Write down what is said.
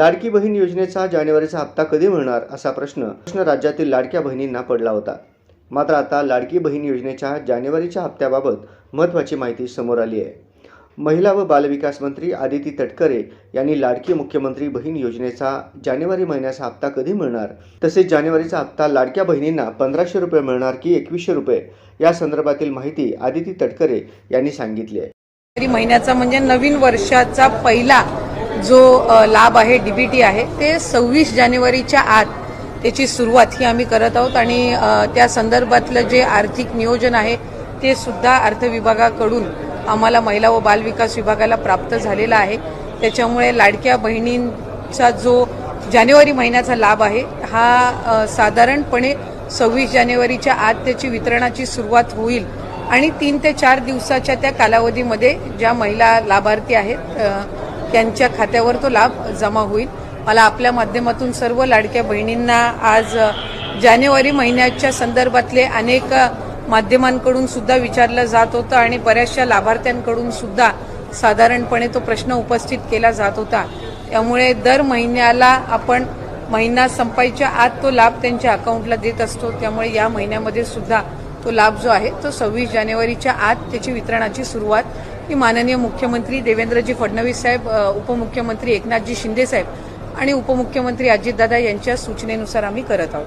लाडकी बहीण योजनेचा जानेवारीचा हप्ता कधी मिळणार असा प्रश्न प्रश्न राज्यातील लाडक्या बहिणींना पडला होता. मात्र आता लाडकी बहीण योजनेच्या जानेवारीच्या हप्त्याबाबत महत्त्वाची माहिती समोर आली आहे. महिला व बालविकास मंत्री आदिती तटकरे यांनी लाडकी मुख्यमंत्री बहीण योजनेचा जानेवारी महिन्याचा हप्ता कधी मिळणार तसेच जानेवारीचा हप्ता लाडक्या बहिणींना पंधराशे रुपये मिळणार की एकवीसशे रुपये या संदर्भातील माहिती आदिती तटकरे यांनी सांगितली आहे. महिन्याचा म्हणजे नवीन वर्षाचा पहिला जो लाभ आहे डीबीटी आहे ते सव्वीस जानेवारीच्या आत त्याची सुरुवात ही आम्ही करत आहोत आणि त्या संदर्भातलं जे आर्थिक नियोजन आहे ते सुद्धा अर्थ विभागाकडून आम्हाला महिला व बालविकास विभागाला प्राप्त झालेला आहे. त्याच्यामुळे लाडक्या बहिणींचा जो जानेवारी महिन्याचा लाभ आहे हा साधारणपणे सव्वीस जानेवारीच्या आत त्याची वितरणाची सुरुवात होईल. आणि तीन ते चार दिवसाच्या त्या कालावधीमध्ये ज्या महिला लाभार्थी आहेत त्यांच्या खात्यावर तो लाभ जमा होईल. मला आपल्या माध्यमातून सर्व लाडक्या बहिणींना आज जानेवारी महिन्याच्या संदर्भातले अनेक माध्यमांकडून सुद्धा विचारलं जात होतं आणि बऱ्याचशा लाभार्थ्यांकडून सुद्धा साधारणपणे तो प्रश्न उपस्थित केला जात होता. त्यामुळे दर महिन्याला आपण महिना संपायच्या आत तो लाभ त्यांच्या अकाउंटला देत असतो. त्यामुळे या महिन्यामध्ये सुद्धा तो लाभ जो आहे तो सव्वीस जानेवारीच्या आत त्याची वितरणाची सुरुवात की माननीय मुख्यमंत्री देवेंद्रजी फडणवीस साहेब उपमुख्यमंत्री एकनाथजी शिंदे साहेब आणि उपमुख्यमंत्री अजितदादा यांच्या सूचनेनुसार आम्ही करत आहोत.